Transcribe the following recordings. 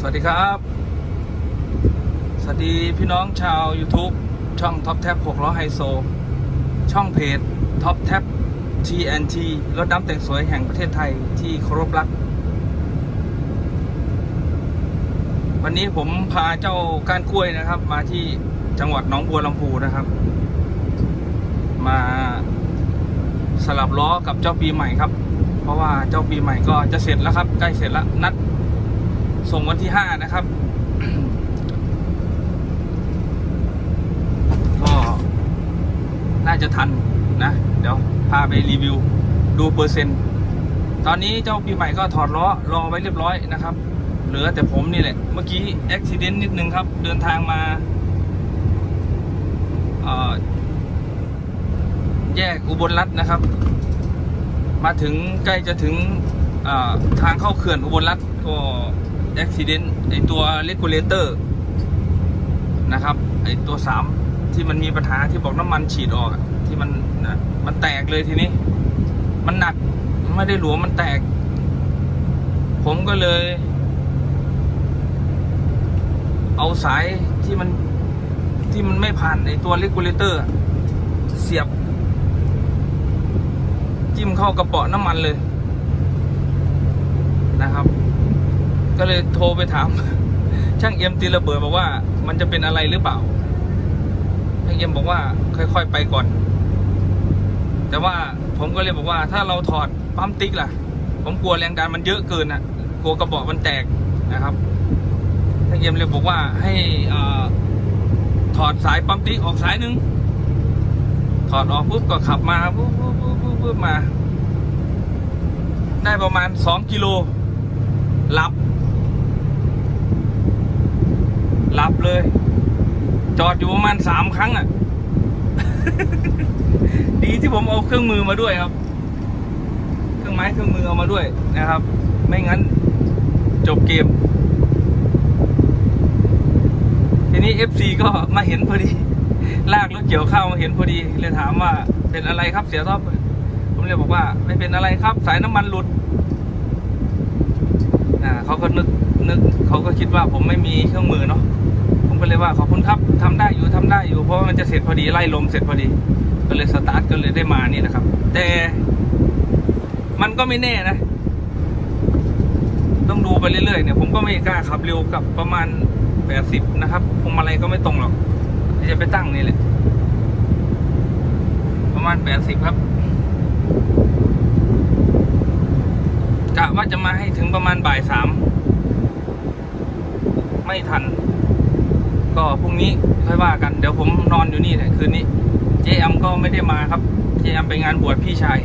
สวัสดีครับ สวัสดีพี่น้องชาว YouTube ช่อง Top Tap 6ล้อไฮโซ ช่องเพจ Top Tap TNT รถดำแต่งสวยแห่งประเทศไทยที่เคารพรัก วันนี้ผมพาเจ้าก้านกล้วยนะครับ มาที่จังหวัดหนองบัวลำพูนะครับ มาสลับล้อกับเจ้าปีใหม่ครับ เพราะว่าเจ้าปีใหม่ก็จะเสร็จแล้วครับ ใกล้เสร็จแล้วนัด ส่งวันที่ห้านะครับ ก็น่าจะทันนะ เดี๋ยวพาไปรีวิวดูเปอร์เซ็นต์ ตอนนี้เจ้าปีใหม่ก็ถอดล้อรอไว้เรียบร้อยนะครับ เหลือแต่ผมนี่แหละ เมื่อกี้อุบิเหตุนิดนึงครับ เดินทางมาแยกอุบลรัตน์นะครับ มาถึงใกล้จะถึงทางเข้าเขื่อนอุบลรัตน์ ก็อุบิเหตุไอตัวเลกูเลเตอร์นะครับไอตัวสามที่มันมีปัญหาที่บอกน้ำมันฉีดออกที่มันนะมันแตกเลยทีนี้ มันหนักไม่ได้หลวมมันแตก ผมก็เลย เอาสายที่มันที่มันไม่ผ่านไอตัวเลกูเลเตอร์เสียบ จิ้มเข้ากระป๋อน้ำมันเลยนะครับ ก็เลยโทรไปถาม ช่างเอ็มตีระเบิดบอกว่า มันจะเป็นอะไรหรือเปล่าช่างเอ็มบอกว่า ค่อยๆไปก่อน แต่ว่าผมก็เลยบอกว่า ถ้าเราถอดปั๊มติ๊กล่ะ ผมกลัวแรงดันมันเยอะเกินอะ กลัวกระบอกมันแตกนะครับช่างเอ็มเลยบอกว่าให้ถอดสายปั๊มติ๊กออกสายหนึ่งถอดออกปุ๊บก็ขับมาปุ๊บปุ๊บปุ๊บปุ๊บปุ๊บมา ได้ประมาณสองกิโลหลับ หลับเลย จอดอยู่ประมาณสามครั้งอะ ดีที่ผมเอาเครื่องมือมาด้วยครับ เครื่องไม้เครื่องมือเอามาด้วยนะครับ ไม่งั้นจบเกม ทีนี้ FC ก็มาเห็นพอดี ลากรถเกี่ยวข้าวมาเห็นพอดีเลยถามว่าเป็นอะไรครับเสียท็อปผมเลยบอกว่า ไม่เป็นอะไรครับ สายน้ำมันหลุดอ่าเขาก็นึกนึกเขาก็คิดว่าผมไม่มีเครื่องมือเนาะ ก็เลยว่าขอบคุณครับทำได้อยู่ทำได้อยู่เพราะว่ามันจะเสร็จพอดีไล่ลมเสร็จพอดี ก็เลยสตาร์ทก็เลยได้มานี่นะครับ แต่มันก็ไม่แน่นะ ต้องดูไปเรื่อยๆเนี่ยผมก็ไม่กล้าขับเร็วกับประมาณแปดสิบนะครับพวงมาลัยก็ไม่ตรงหรอกจะไปตั้งนี่แหละ ประมาณแปดสิบครับกะว่าจะมาให้ถึงประมาณบ่ายสามไม่ทัน ก็พรุ่งนี้ค่อยว่ากันเดี๋ยวผมนอนอยู่นี่แหละคืนนี้ เจแอมก็ไม่ได้มาครับ เจแอมไปงานบวชพี่ชาย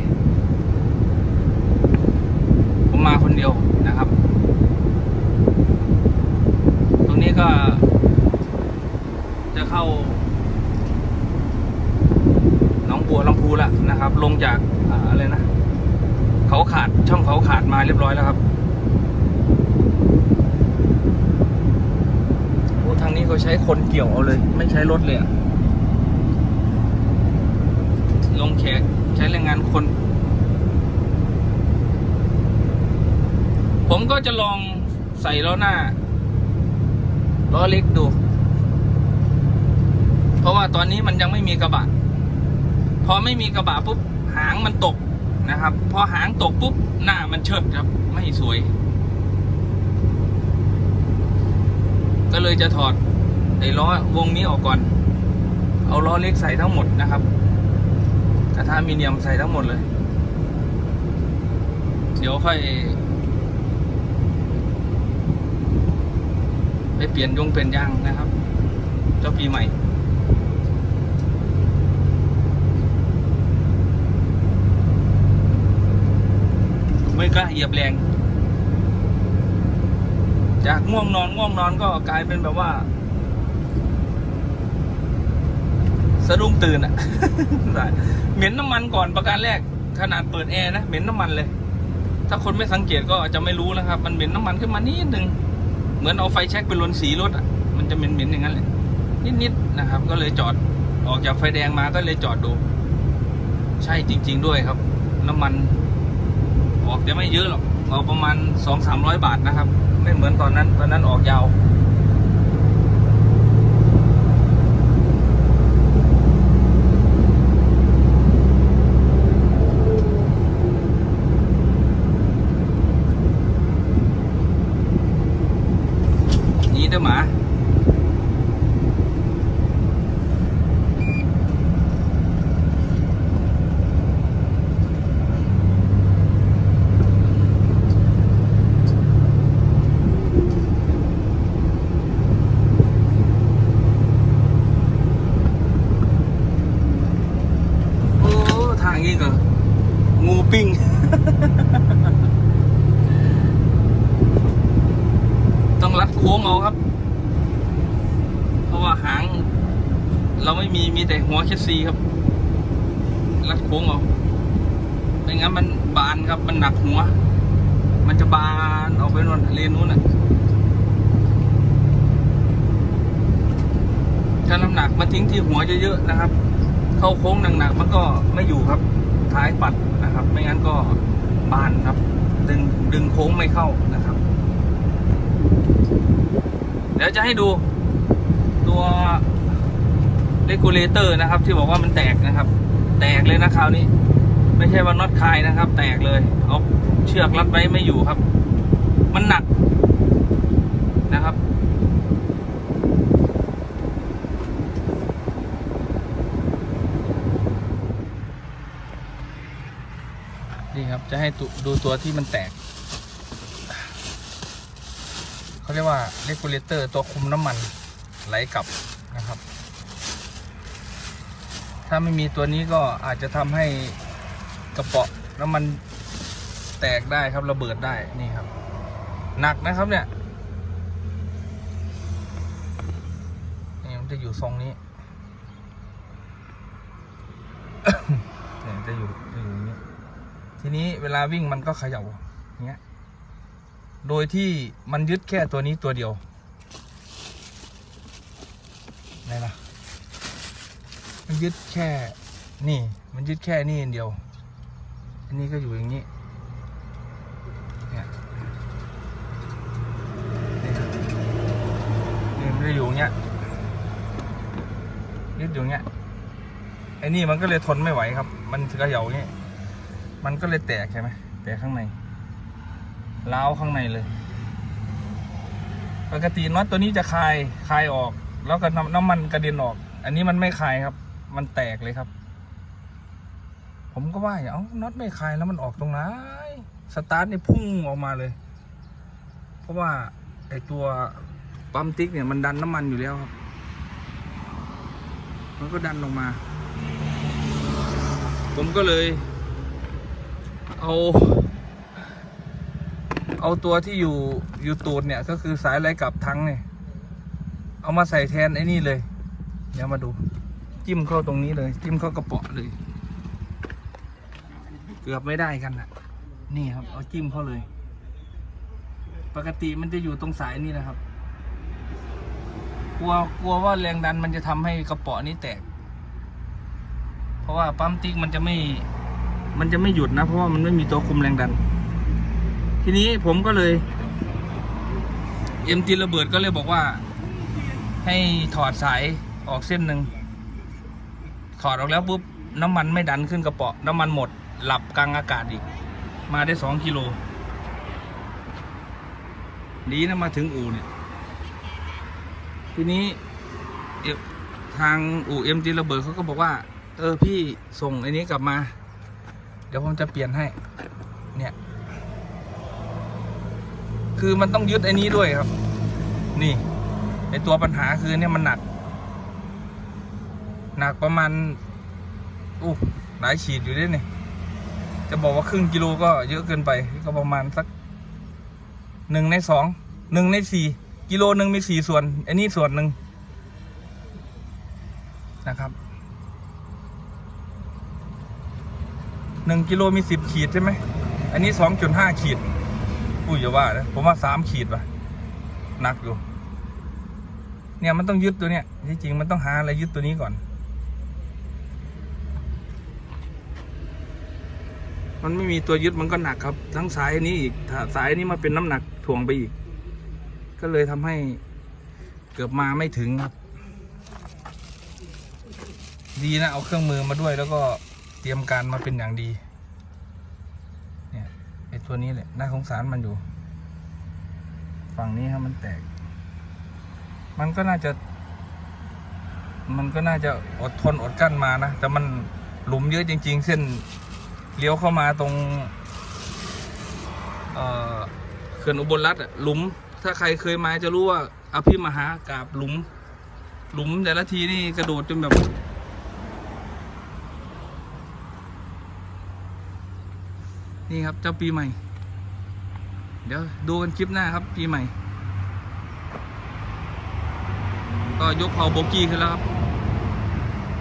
ผมมาคนเดียวนะครับ ตรงนี้ก็ จะเข้าหนองบัวลำพูแล้วนะครับ ลงจากออะไรนะ เขาขาดช่องเขาขาดมาเรียบร้อยแล้วครับโอ้ ทางนี้เขาใช้คนเกี่ยวเอาเลย ไม่ใช้รถเลยอะลงแขกใช้แรงงานคน ผมก็จะลองใส่ล้อหน้าล้อเล็กดู เพราะว่าตอนนี้มันยังไม่มีกระบะ พอไม่มีกระบะปุ๊บ หางมันตกนะครับ พอหางตกปุ๊บ หน้ามันเชิดครับ ไม่สวย ก็เลยจะถอดไอ้ล้อวงนี้ออกก่อน เอาล้อเล็กใส่ทั้งหมดนะครับกระทะมีเนียมใส่ทั้งหมดเลย เดี๋ยวค่อย ไปเปลี่ยนยงเปลี่ยนยางนะครับ เจ้าปีใหม่ไม่กล้าเหยียบแรง จากง่วงนอนง่วงนอนก็กลายเป็นแบบว่า สะดุ้งตื่นอะเหม็นน้ำมันก่อนประการแรก ขนาดเปิดแอร์นะเหม็นน้ำมันเลย ถ้าคนไม่สังเกตก็จะไม่รู้นะครับ มันเหม็นน้ำมันขึ้นมานิดนึงเหมือนเอาไฟแช็กไปลนสีรถอะมันจะเหม็นๆอย่างนั้นแหละนิดๆนะครับ ก็เลยจอดออกจากไฟแดงมาก็เลยจอดดู ใช่จริง ๆ ด้วยครับ น้ำมันออกจะไม่เยอะหรอก ประมาณสองสามร้อยบาทนะครับ ไม่เหมือนตอนนั้น ตอนนั้นออกยาว นี่เด้อหมา โอ้ ทางนี้ก็งูปิ้ง ต้องรัดโค้งเอาครับ เพราะว่าหาง เราไม่มีมีแต่ หัวแคสซีครับรัดโค้งเอาไม่งั้นมันบานครับ มันหนักหัว มันจะบานออกไปนู่นเลนนู้นน่ะถ้าน้ำหนักมาทิ้งที่หัวเยอะๆนะครับ เข้าโค้งหนักๆมันก็ไม่อยู่ครับ ท้ายปัดนะครับ ไม่งั้นก็บานครับ ดึงดึงโค้งไม่เข้านะครับ เดี๋ยวจะให้ดูตัว เลกูเลเตอร์นะครับ ที่บอกว่ามันแตกนะครับ แตกเลยนะคราวนี้ ไม่ใช่ว่าน็อตคลายนะครับ แตกเลยเอาเชือกรัดไว้ไม่อยู่ครับ มันหนักนะครับ นี่ครับจะให้ดูตัวที่มันแตกเขาเรียกว่าเลกูเลเตอร์ตัวคุมน้ำมันไหลกลับ ถ้าไม่มีตัวนี้ก็อาจจะทำให้กระเป๋อน้ำมันแตกได้ครับระเบิดได้นี่ครับ หนักนะครับเนี่ยนี่มันจะอยู่ทรงนี้เนี่ยจะอยู่จะอยู่อย่างนี้ทีนี้เวลาวิ่งมันก็เขย่าอย่างเงี้ยโดยที่มันยึดแค่ตัวนี้ตัวเดียวไหนล่ะ มันยึดแค่นี่ มันยึดแค่นี่อันเดียว อันนี้ก็อยู่อย่างนี้เนี่ยนี่มันจะอยู่อย่างเงี้ยยึดอยู่อย่างเงี้ยไอ้นี่มันก็เลยทนไม่ไหวครับ มันเขย่าอย่างเงี้ยมันก็เลยแตกใช่ไหมแตกข้างในล้าวข้างในเลย ปกติน็อตตัวนี้จะคายคายออก แล้วก็น้ำน้ำมันกระเด็นออก อันนี้มันไม่คายครับ มันแตกเลยครับ ผมก็ว่าเอ้าน็อตไม่คลายแล้วมันออกตรงไหนสตาร์ทนี่พุ่งออกมาเลย เพราะว่าไอตัวปั๊มติ๊กเนี่ยมันดันน้ำมันอยู่แล้วครับ มันก็ดันลงมา ผมก็เลย เอา เอาตัวที่อยู่อยู่ตูดเนี่ย ก็คือสายไหลกลับทั้งเนี่ย เอามาใส่แทนไอ้นี่เลย เดี๋ยวมาดู จิ้มเข้าตรงนี้เลย จิ้มเข้ากระเป๋อเลย เกือบไม่ได้กันนะนี่ครับ เอาจิ้มเข้าเลย ปกติมันจะอยู่ตรงสายนี่นะครับ กลัวกลัวว่าแรงดันมันจะทำให้กระเป๋อนี้แตก เพราะว่าปั๊มติ๊กมันจะไม่ มันจะไม่หยุดนะ เพราะว่ามันไม่มีตัวคุมแรงดัน ทีนี้ผมก็เลยเอ็มจีระเบิดก็เลยบอกว่า ให้ถอดสายออกเส้นหนึ่ง ถอดออกแล้วปุ๊บน้ำมันไม่ดันขึ้นกระเป๋อน้ำมันหมดหลับกลางอากาศอีก มาได้สองกิโลดีนะมาถึงอู่เนี่ย ทีนี้ทางอู่เอ็มจีระเบิดเขาก็บอกว่า เออพี่ส่งไอ้นี้กลับมา เดี๋ยวผมจะเปลี่ยนให้ เนี่ย คือมันต้องยึดไอ้นี้ด้วยครับ นี่ไอตัวปัญหาคือเนี่ยมันหนัก หนักประมาณอู้หลายขีดอยู่ด้วยเนี่ยจะบอกว่าครึ่งกิโลก็เยอะเกินไป ก็ประมาณสักหนึ่งในสองหนึ่งในสี่กิโลหนึ่งมีสี่ส่วนอ้นี่ส่วนหนึ่งนะครับหนึ่งกิโลมีสิบขีดใช่ไหม อันนี้สองจุดห้าขีดอุ้ยอย่าว่านะผมว่าสามขีดว่ะหนักอยู่ เนี่ยมันต้องยึดตัวเนี้ยที่จริงมันต้องหาอะไรยึดตัวนี้ก่อน มันไม่มีตัวยึดมันก็หนักครับ ทั้งสายนี้อีกสายนี้มาเป็นน้ำหนักถ่วงไปอีก ก็เลยทำให้เกือบมาไม่ถึงครับ ดีนะเอาเครื่องมือมาด้วยแล้วก็เตรียมการมาเป็นอย่างดี เนี่ยไอ้ตัวนี้แหละน่าสงสารมันอยู่ ฝั่งนี้ครับมันแตก มันก็น่าจะ มันก็น่าจะอดทนอดกั้นมานะ แต่มันหลุมเยอะจริง ๆ เส้น เลี้ยวเข้ามาตรงเขื่อนอุบลรัฐอะหลุม ถ้าใครเคยมาจะรู้ว่าอภิมหากาบหลุม หลุมแต่ละทีนี่กระโดดจนแบบ นี่ครับเจ้าปีใหม่ เดี๋ยวดูกันคลิปหน้าครับปีใหม่ ก็ยกเผาโบกี้ขึ้นแล้วครับ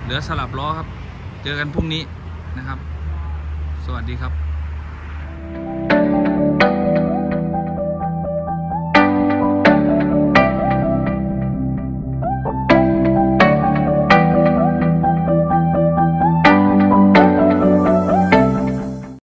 เหลือสลับล้อครับ เจอกันพรุ่งนี้นะครับ สวัสดีครับ